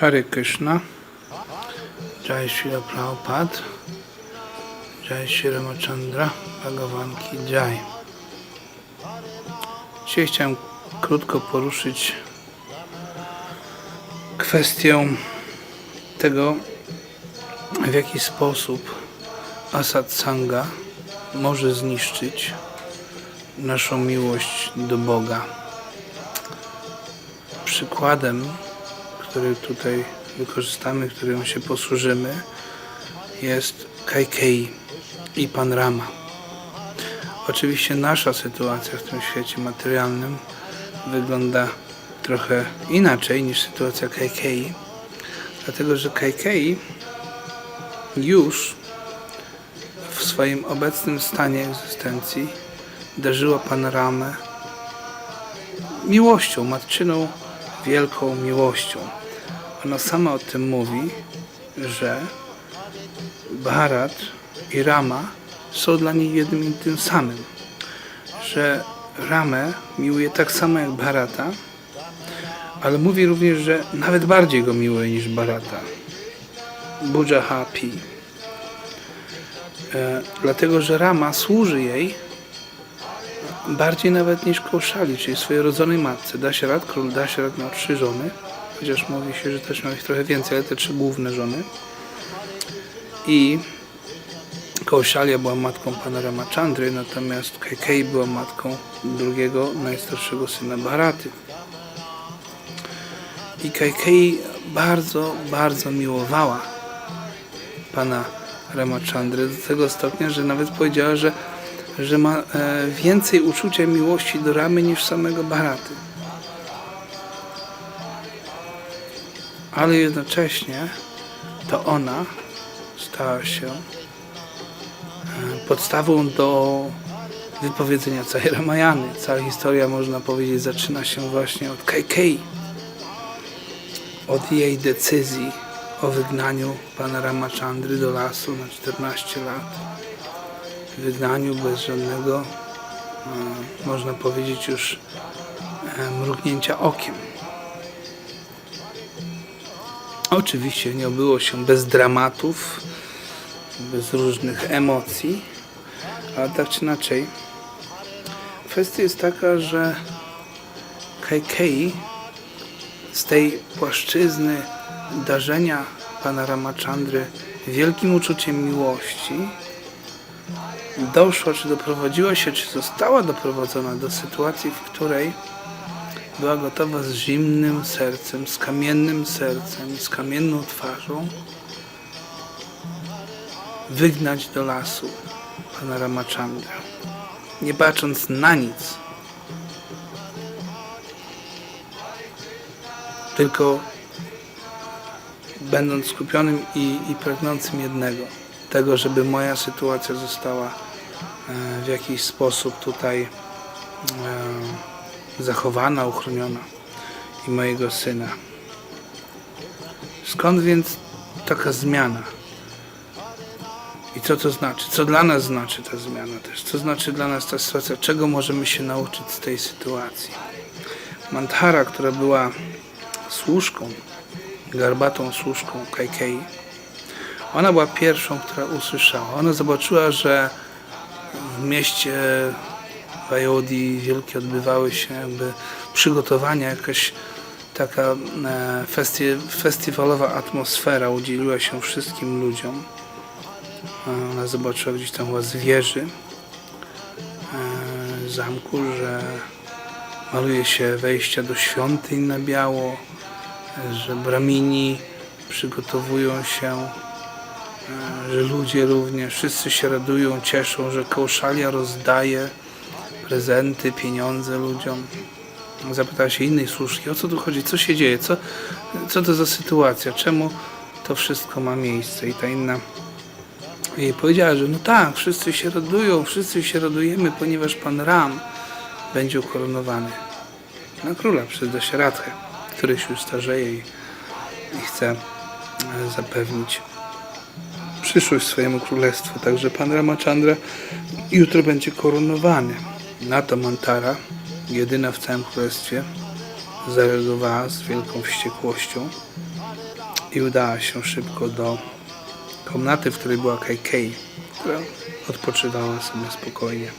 Hare Krishna, Jai Shri Prabhupada, Jai Shri Ramachandra, Bhagavan Ki Jai. Dzisiaj chciałem krótko poruszyć kwestię tego, w jaki sposób Asad Sanga może zniszczyć naszą miłość do Boga. Przykładem, który tutaj wykorzystamy, którym się posłużymy, jest Kaikei i Pan Rama. Oczywiście nasza sytuacja w tym świecie materialnym wygląda trochę inaczej niż sytuacja Kaikei, dlatego że Kaikei już w swoim obecnym stanie egzystencji darzyła panoramę miłością, matczyną wielką miłością. Ona sama o tym mówi, że Bharat i Rama są dla niej jednym i tym samym. Że Ramę miłuje tak samo jak Bharata, ale mówi również, że nawet bardziej go miłuje niż Bharata. Buja Hapi. E, dlatego, że Rama służy jej bardziej nawet niż Koszali, czyli swojej rodzonej matce. Dasiarat, król Dasiarat miał trzy żony, chociaż mówi się, że też miał ich trochę więcej, ale te trzy główne żony. I Kaushalia była matką pana Ramachandry, natomiast Kaikei była matką drugiego, najstarszego syna Bharaty. I Kaikei bardzo, bardzo miłowała pana Ramachandry do tego stopnia, że nawet powiedziała, że, że ma e, więcej uczucia miłości do Ramy niż samego Bharaty. Ale jednocześnie to ona stała się e, podstawą do wypowiedzenia całej Ramayany. Cała historia, można powiedzieć, zaczyna się właśnie od Kaikei. Od jej decyzji o wygnaniu pana Ramachandry do lasu na 14 lat. Wygnaniu bez żadnego, e, można powiedzieć, już e, mrugnięcia okiem. Oczywiście nie obyło się bez dramatów, bez różnych emocji, ale tak czy inaczej. Kwestia jest taka, że Kaikei z tej płaszczyzny darzenia pana Ramachandry wielkim uczuciem miłości doszła, czy doprowadziła się, czy została doprowadzona do sytuacji, w której była gotowa z zimnym sercem, z kamiennym sercem, z kamienną twarzą. Wygnać do lasu pana Ramachandra, nie bacząc na nic, tylko będąc skupionym i, i pragnącym jednego, tego, żeby moja sytuacja została e, w jakiś sposób tutaj e, zachowana, uchroniona i mojego syna. Skąd więc taka zmiana? I co to znaczy? Co dla nas znaczy ta zmiana też? Co znaczy dla nas ta sytuacja? Czego możemy się nauczyć z tej sytuacji? Manthara, która była służką, garbatą służką Kaikei, ona była pierwszą, która usłyszała. Ona zobaczyła, że w mieście Wajodi wielkie odbywały się jakby przygotowania, jakaś taka e, festi festiwalowa atmosfera udzieliła się wszystkim ludziom. E, Ona zobaczyła gdzieś tam chyba z wieży e, zamku, że maluje się wejścia do świątyń na biało, że bramini przygotowują się, że ludzie również, wszyscy się radują, cieszą, że kołszalia rozdaje prezenty, pieniądze ludziom. Zapytała się innej służki, o co tu chodzi, co się dzieje, co, co to za sytuacja, czemu to wszystko ma miejsce. I ta inna jej powiedziała, że no tak, wszyscy się radują, wszyscy się radujemy, ponieważ pan Ram będzie ukoronowany na króla przez Dasiaratchę, który się już starzeje i, i chce e, zapewnić przyszłość swojemu królestwu. Także pan Ramachandra jutro będzie koronowany. Na to Mantara, jedyna w całym królestwie, zareagowała z wielką wściekłością i udała się szybko do komnaty, w której była Kaikei, która odpoczywała sobie spokojnie.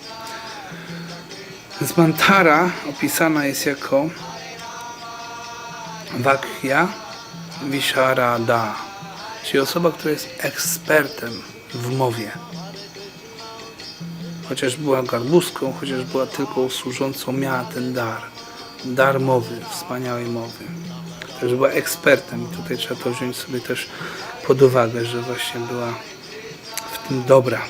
Więc Mantara opisana jest jako Vakya Visharada, czyli osoba, która jest ekspertem w mowie. Chociaż była garbuską, chociaż była tylko służącą, miała ten dar. Dar mowy, wspaniałej mowy. Także była ekspertem i tutaj trzeba to wziąć sobie też pod uwagę, że właśnie była w tym dobra.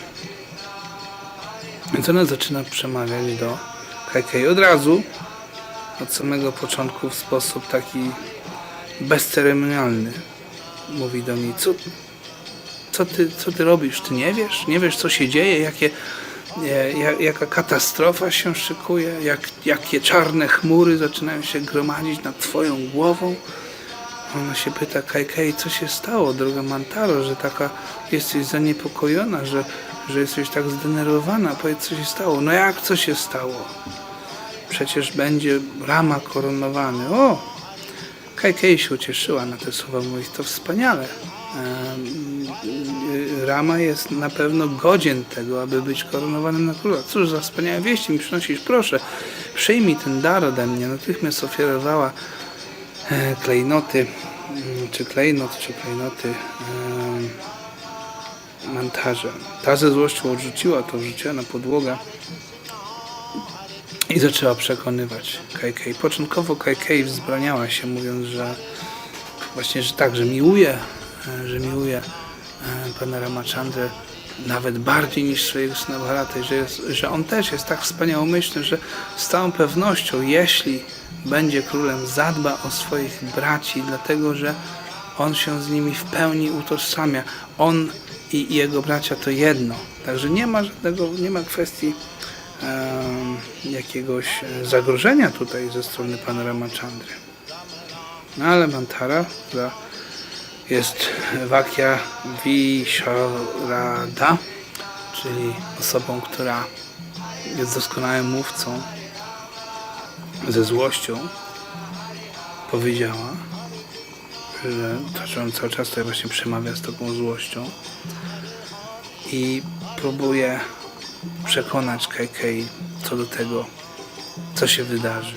Więc ona zaczyna przemawiać do Kaikei od razu, od samego początku w sposób taki bezceremonialny. Mówi do niej, co, co, ty, co ty robisz? Ty nie wiesz? Nie wiesz, co się dzieje? Jakie, ja- jaka katastrofa się szykuje? Jak, jakie czarne chmury zaczynają się gromadzić nad twoją głową? Ona się pyta, Kajkej, co się stało, droga Mantaro, że taka jesteś zaniepokojona, że, że jesteś tak zdenerwowana. Powiedz, co się stało. No jak, co się stało? Przecież będzie Rama koronowany. O! Kajkej się ucieszyła na te słowa, mówi, to wspaniale. Y, Rama jest na pewno godzien tego, aby być koronowanym na króla. Cóż za wspaniałe wieści mi przynosisz, proszę, przyjmij ten dar ode mnie. Natychmiast ofiarowała e, klejnoty, mm, czy klejnot, czy klejnoty em, mantarze. Ta ze złością odrzuciła to, wrzuciła na podłogę i zaczęła przekonywać Kajkej. Początkowo Kajkej wzbraniała się, mówiąc, że właśnie, że tak, że miłuje, e, że miłuje e, pana Ramachandrę nawet bardziej niż swojego syna Bharata, że, że on też jest tak wspaniałomyślny, że z całą pewnością, jeśli będzie królem, zadba o swoich braci, dlatego że on się z nimi w pełni utożsamia. On i jego bracia to jedno. Także nie ma żadnego, nie ma kwestii em, jakiegoś e, zagrożenia tutaj ze strony pana Ramachandry. No ale Mantara, która jest Vakya Visharada, czyli osobą, która jest doskonałym mówcą, ze złością powiedziała, że on cały czas tutaj właśnie przemawia z taką złością i próbuje przekonać Kajkej co do tego, co się wydarzy.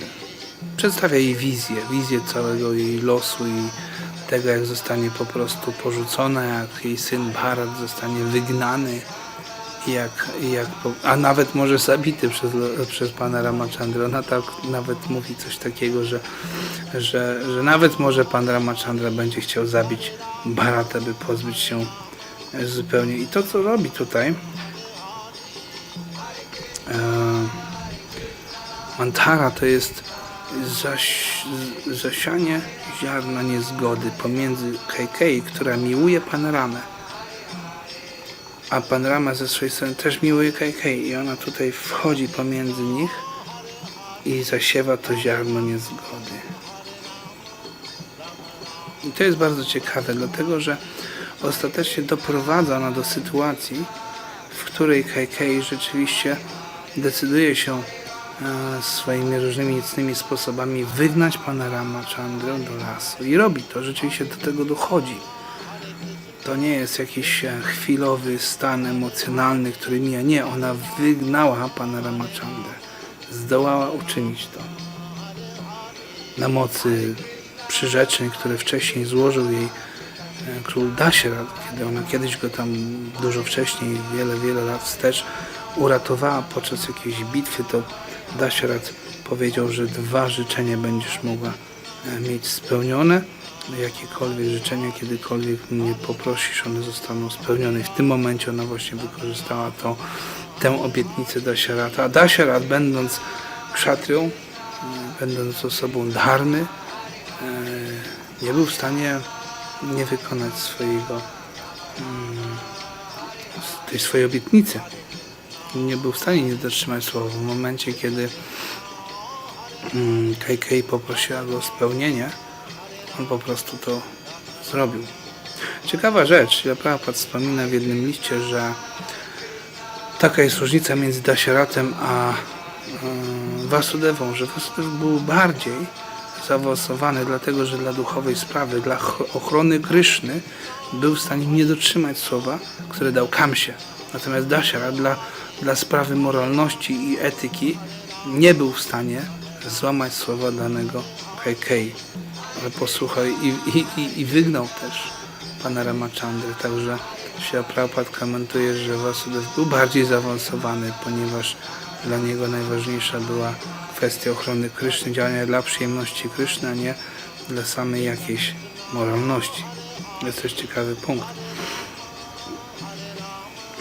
Przedstawia jej wizję, wizję całego jej losu i tego, jak zostanie po prostu porzucona, jak jej syn Bharat zostanie wygnany, jak, jak a nawet może zabity przez, przez pana Ramachandra. Ona tak nawet mówi coś takiego, że, że, że nawet może pan Ramachandra będzie chciał zabić Bharata, by pozbyć się zupełnie. I to, co robi tutaj, e, Mantara to jest zaś, zasianie ziarna niezgody pomiędzy Kejkei, która miłuje Panoramę, a pan Rama ze swojej strony też miłuje Kejkei i ona tutaj wchodzi pomiędzy nich i zasiewa to ziarno niezgody. I to jest bardzo ciekawe, dlatego że ostatecznie doprowadza ona do sytuacji, w której Kejkei rzeczywiście decyduje się swoimi różnymi nicnymi sposobami wygnać pana Rama Chandrę do lasu. I robi to, rzeczywiście do tego dochodzi. To nie jest jakiś e, chwilowy stan emocjonalny, który mija. Nie, ona wygnała pana Ramachandrę. Zdołała uczynić to. Na mocy przyrzeczeń, które wcześniej złożył jej e, król Dasirat, kiedy ona kiedyś go tam dużo wcześniej, wiele, wiele lat wstecz uratowała podczas jakiejś bitwy, to Dasirat powiedział, że dwa życzenia będziesz mogła e, mieć spełnione. Jakiekolwiek życzenia, kiedykolwiek mnie poprosisz, one zostaną spełnione. I w tym momencie ona właśnie wykorzystała to, tę obietnicę Dasiarata. A Dasiarat, będąc kszatrią, e, będąc osobą dharmy, e, nie był w stanie nie wykonać swojego mm, tej swojej obietnicy. Nie był w stanie nie dotrzymać słowa. W momencie, kiedy mm, Kejkej poprosiła go o spełnienie, on po prostu to zrobił. Ciekawa rzecz, Prabhupada wspomina w jednym liście, że taka jest różnica między Dasiaratem a e, Vasudewą, że Vasudew był bardziej zaawansowany, dlatego że dla duchowej sprawy, dla ch- ochrony Kryszny był w stanie nie dotrzymać słowa, które dał Kamsie. Natomiast Dasiara dla, dla sprawy moralności i etyki nie był w stanie złamać słowa danego Kajkei. Ale posłuchaj, i, i, i, i wygnał też pana Ramachandry, także się Prabhupada komentuje, że Vasudev był bardziej zaawansowany, ponieważ dla niego najważniejsza była kwestia ochrony Kryszny, działania dla przyjemności Kryszny, a nie dla samej jakiejś moralności. Jest też ciekawy punkt.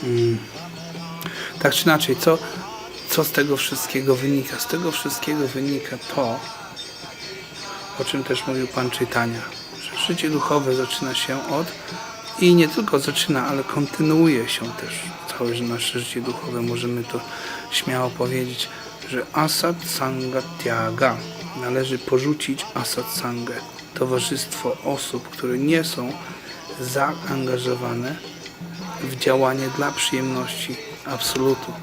Mm. Tak czy inaczej, co, co z tego wszystkiego wynika? Z tego wszystkiego wynika to, o czym też mówił Pan Czytania, że życie duchowe zaczyna się od i nie tylko zaczyna, ale kontynuuje się też całe nasze życie duchowe. Możemy to śmiało powiedzieć, że asat sanga tyaga należy porzucić asat sangę, towarzystwo osób, które nie są zaangażowane w działanie dla przyjemności absolutu,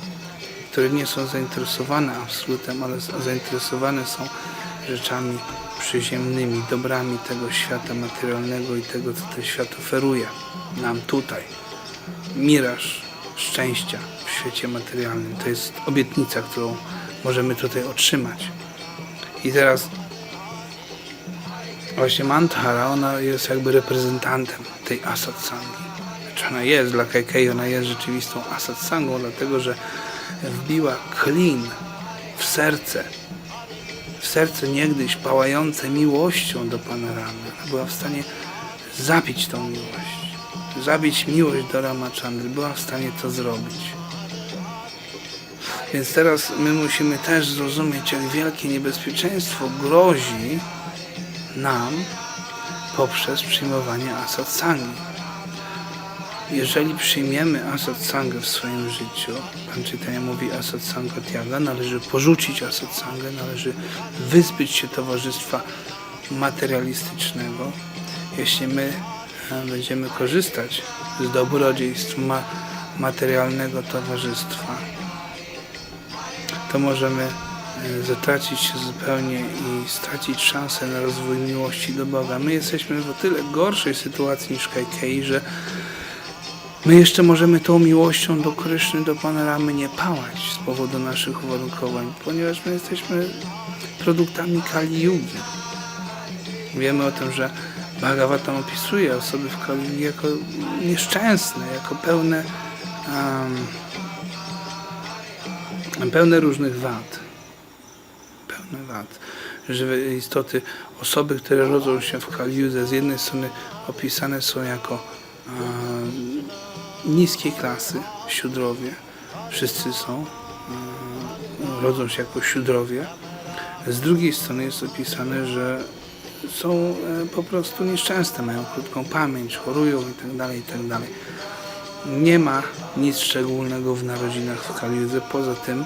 które nie są zainteresowane absolutem, ale zainteresowane są rzeczami przyziemnymi, dobrami tego świata materialnego i tego, co ten świat oferuje nam tutaj. Miraż szczęścia w świecie materialnym to jest obietnica, którą możemy tutaj otrzymać. I teraz właśnie Manthara, ona jest jakby reprezentantem tej Asat Sangi. Znaczy ona jest dla Kaikei, ona jest rzeczywistą Asat Sangą, dlatego że wbiła klin w serce w serce niegdyś pałające miłością do Pana Ramy. Była w stanie zabić tą miłość. Zabić miłość do Ramachandry. Była w stanie to zrobić. Więc teraz my musimy też zrozumieć, jak wielkie niebezpieczeństwo grozi nam poprzez przyjmowanie Asad Sangi. Jeżeli przyjmiemy Asad Sangę w swoim życiu, Pan Czytania mówi Asad Sanga Tyaga, należy porzucić Asad Sangę, należy wyzbyć się towarzystwa materialistycznego. Jeśli my e, będziemy korzystać z dobrodziejstw ma materialnego towarzystwa, to możemy e, zatracić się zupełnie i stracić szansę na rozwój miłości do Boga. My jesteśmy w o tyle gorszej sytuacji niż Kaikei, że My jeszcze możemy tą miłością do Kryszny, do Panoramy nie pałać z powodu naszych uwarunkowań, ponieważ my jesteśmy produktami Kali Yugi. Wiemy o tym, że Bhagavatam opisuje osoby w Kali jako nieszczęsne, jako pełne, um, pełne różnych wad. Pełne wad. Żywe istoty, osoby, które rodzą się w Kali Yudze, z jednej strony opisane są jako um, niskiej klasy, siódrowie. Wszyscy są, e, rodzą się jako siódrowie. Z drugiej strony jest opisane, że są e, po prostu nieszczęsne, mają krótką pamięć, chorują itd. itd. Nie ma nic szczególnego w narodzinach w Kaliudze, poza tym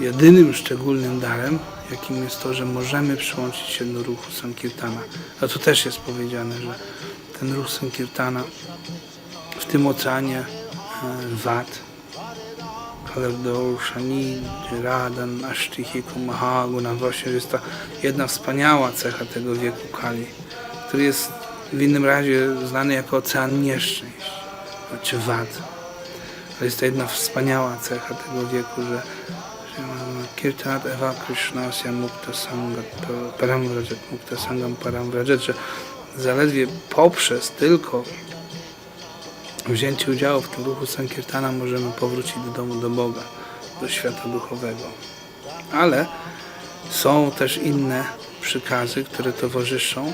jedynym szczególnym darem, jakim jest to, że możemy przyłączyć się do ruchu Sankirtana. A tu też jest powiedziane, że ten ruch Sankirtana w tym oceanie e, wad Kalardor, Shani, Radan, Ashtihiku, Mahaguna właśnie jest ta jedna wspaniała cecha tego wieku Kali, który jest w innym razie znany jako ocean nieszczęść, czy wad. To jest to jedna wspaniała cecha tego wieku, że, Kirtanat Eva Krishnasya Mukta Sangat Paramvrajat Mukta Sangam Paramvrajat, że zaledwie poprzez tylko wzięcie udziału w tym ruchu Sankirtana możemy powrócić do domu, do Boga, do świata duchowego. Ale są też inne przykazy, które towarzyszą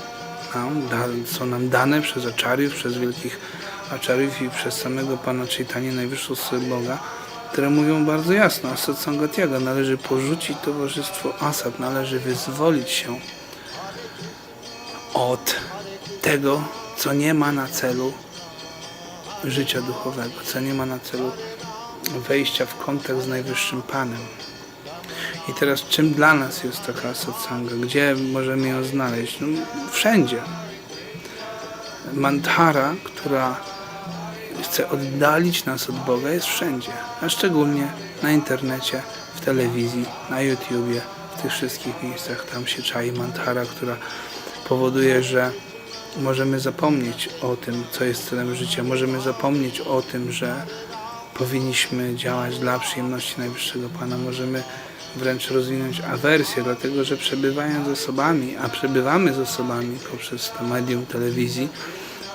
nam, da, są nam dane przez aczariów, przez wielkich aczariów i przez samego Pana Chaitanya, najwyższą osobę Boga, które mówią bardzo jasno, Asad Sangatiaga, należy porzucić towarzystwo Asad, należy wyzwolić się od tego, co nie ma na celu życia duchowego, co nie ma na celu wejścia w kontakt z Najwyższym Panem. I teraz czym dla nas jest taka satsanga? Gdzie możemy ją znaleźć? No, wszędzie. Manthara, która chce oddalić nas od Boga jest wszędzie, a szczególnie na internecie, w telewizji, na YouTubie, w tych wszystkich miejscach tam się czai mantara, która powoduje, że możemy zapomnieć o tym, co jest celem życia. Możemy zapomnieć o tym, że powinniśmy działać dla przyjemności Najwyższego Pana. Możemy wręcz rozwinąć awersję, dlatego że przebywając z osobami, a przebywamy z osobami poprzez to medium telewizji,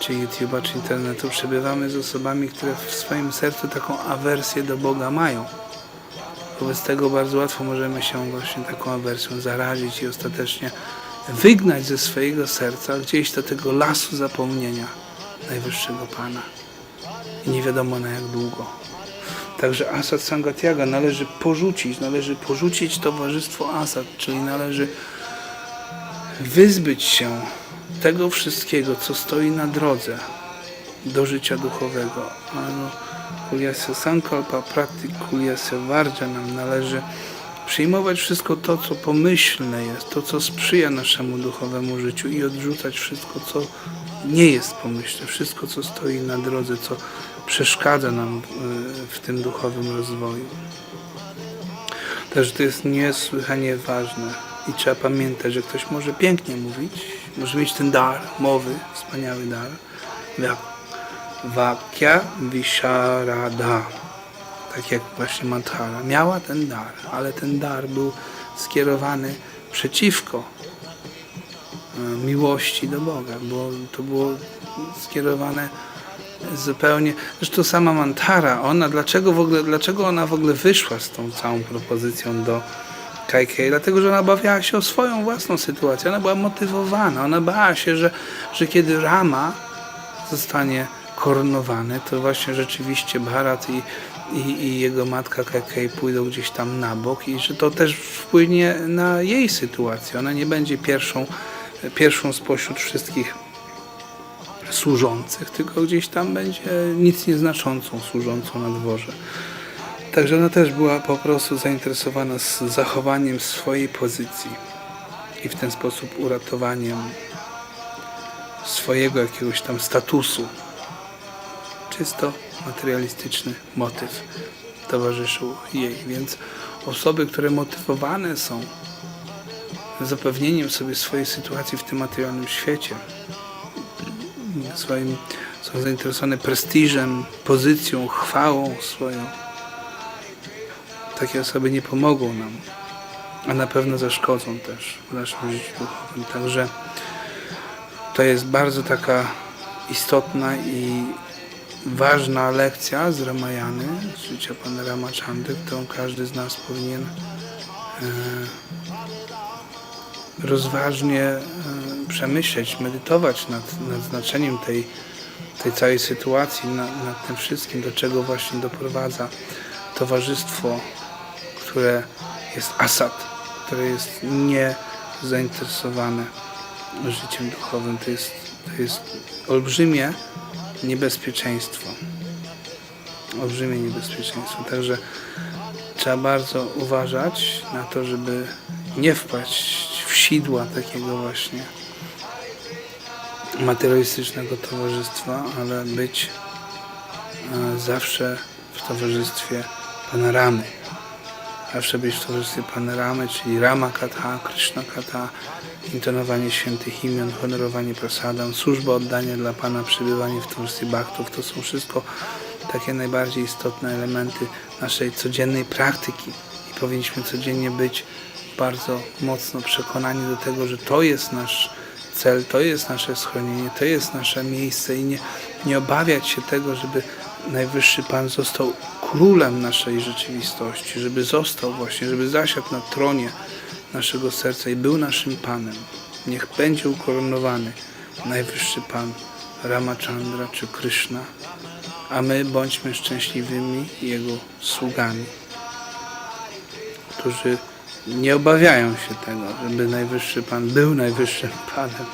czy YouTube'a, czy internetu, przebywamy z osobami, które w swoim sercu taką awersję do Boga mają. Wobec tego bardzo łatwo możemy się właśnie taką awersją zarazić i ostatecznie wygnać ze swojego serca gdzieś do tego lasu zapomnienia Najwyższego Pana. I nie wiadomo na jak długo. Także Asad Sangatiaga należy porzucić, należy porzucić towarzystwo Asad, czyli należy wyzbyć się tego wszystkiego, co stoi na drodze do życia duchowego. Ano, kuliasya sankalpa, praktyk kuliasya varja nam należy przyjmować wszystko to, co pomyślne jest, to, co sprzyja naszemu duchowemu życiu i odrzucać wszystko, co nie jest pomyślne, wszystko, co stoi na drodze, co przeszkadza nam y, w tym duchowym rozwoju. Także to jest niesłychanie ważne i trzeba pamiętać, że ktoś może pięknie mówić, może mieć ten dar mowy, wspaniały dar, jak Vakya Visharada, tak jak właśnie Manthara, miała ten dar, ale ten dar był skierowany przeciwko e, miłości do Boga, bo to było skierowane zupełnie. Zresztą sama Mantara, ona dlaczego w ogóle, dlaczego ona w ogóle wyszła z tą całą propozycją do Kajkej? Dlatego, że ona obawiała się o swoją własną sytuację. Ona była motywowana. Ona bała się, że, że kiedy Rama zostanie koronowany, to właśnie rzeczywiście Bharat i, i, i jego matka Kajkej pójdą gdzieś tam na bok i że to też wpłynie na jej sytuację. Ona nie będzie pierwszą, pierwszą spośród wszystkich służących, tylko gdzieś tam będzie nic nieznaczącą służącą na dworze. Także ona też była po prostu zainteresowana z zachowaniem swojej pozycji i w ten sposób uratowaniem swojego jakiegoś tam statusu. Czysto materialistyczny motyw towarzyszył jej, więc osoby, które motywowane są zapewnieniem sobie swojej sytuacji w tym materialnym świecie, swoim, są zainteresowane prestiżem, pozycją, chwałą swoją. Takie osoby nie pomogą nam, a na pewno zaszkodzą też w naszym życiu duchowym. Także to jest bardzo taka istotna i ważna lekcja z Ramayany, z życia Pana Ramachandry, którą każdy z nas powinien e, rozważnie e, przemyśleć, medytować nad, nad znaczeniem tej, tej całej sytuacji, nad, nad tym wszystkim, do czego właśnie doprowadza towarzystwo, które jest asad, które jest nie zainteresowane życiem duchowym. To jest, to jest olbrzymie niebezpieczeństwo. Olbrzymie niebezpieczeństwo. Także trzeba bardzo uważać na to, żeby nie wpaść w sidła takiego właśnie materialistycznego towarzystwa, ale być e, zawsze w towarzystwie panoramy. Zawsze być w towarzystwie panoramy, czyli Rama Katha, Krishna Katha, intonowanie świętych imion, honorowanie prasadam, służba oddania dla Pana, przebywanie w towarzystwie baktów. To są wszystko takie najbardziej istotne elementy naszej codziennej praktyki i powinniśmy codziennie być bardzo mocno przekonani do tego, że to jest nasz cel, to jest nasze schronienie, to jest nasze miejsce i nie, nie obawiać się tego, żeby Najwyższy Pan został królem naszej rzeczywistości, żeby został właśnie, żeby zasiadł na tronie naszego serca i był naszym Panem. Niech będzie ukoronowany Najwyższy Pan Ramachandra czy Krishna, a my bądźmy szczęśliwymi Jego sługami, którzy nie obawiają się tego, żeby Najwyższy Pan był Najwyższym Panem,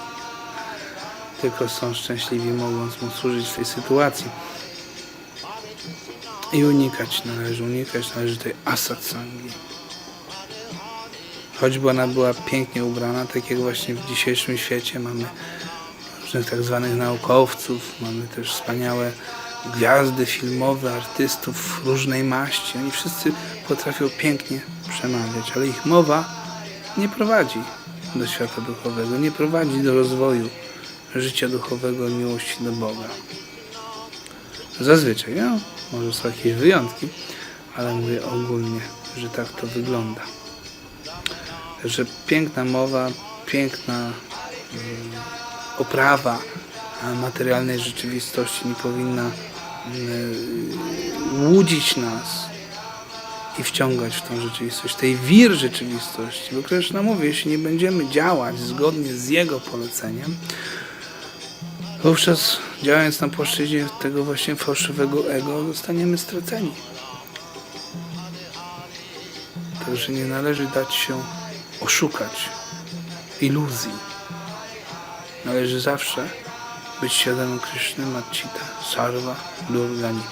tylko są szczęśliwi mogąc Mu służyć w tej sytuacji. I unikać należy, unikać należy tej asatsangi. Choćby ona była pięknie ubrana, tak jak właśnie w dzisiejszym świecie mamy różnych tak zwanych naukowców, mamy też wspaniałe gwiazdy filmowe, artystów różnej maści. Oni wszyscy potrafią pięknie przemawiać, ale ich mowa nie prowadzi do świata duchowego, nie prowadzi do rozwoju życia duchowego miłości do Boga. Zazwyczaj, no, może są jakieś wyjątki, ale mówię ogólnie, że tak to wygląda. Także piękna mowa, piękna mm, oprawa materialnej rzeczywistości nie powinna mm, łudzić nas i wciągać w tą rzeczywistość, tej wir rzeczywistości. Bo Krishna mówi, jeśli nie będziemy działać zgodnie z Jego poleceniem, wówczas działając na płaszczyźnie tego właśnie fałszywego ego, zostaniemy straceni. Także nie należy dać się oszukać iluzji. Należy zawsze być świadomym Kryszny, Matchita, Sarva, Durgani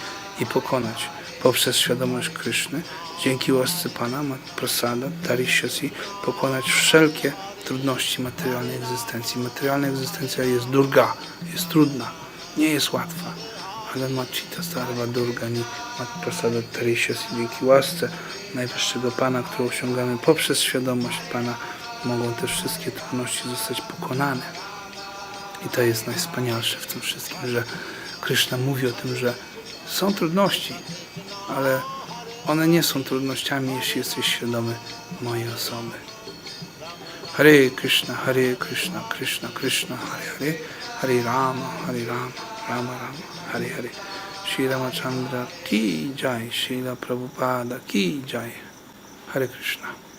i pokonać poprzez świadomość Kryszny, dzięki łasce Pana, Mat- Prasada, Tarishasi, pokonać wszelkie trudności materialnej egzystencji. Materialna egzystencja jest durga, jest trudna, nie jest łatwa, ale Matchita, Sarva, Durgani, Mat Prasada, Tarishasi, dzięki łasce Najwyższego Pana, którą osiągamy poprzez świadomość Pana, mogą te wszystkie trudności zostać pokonane. I to jest najwspanialsze w tym wszystkim, że Krishna mówi o tym, że są trudności, ale one nie są trudnościami, jeśli jesteś świadomy mojej osoby. Hare Krishna, Hare Krishna, Krishna Krishna, Hare Hare, Hare Rama, Hare Rama, Rama Rama, Hare Hare. Shri Ramachandra ki jai, Shri Prabhupada ki jai. Hare Krishna.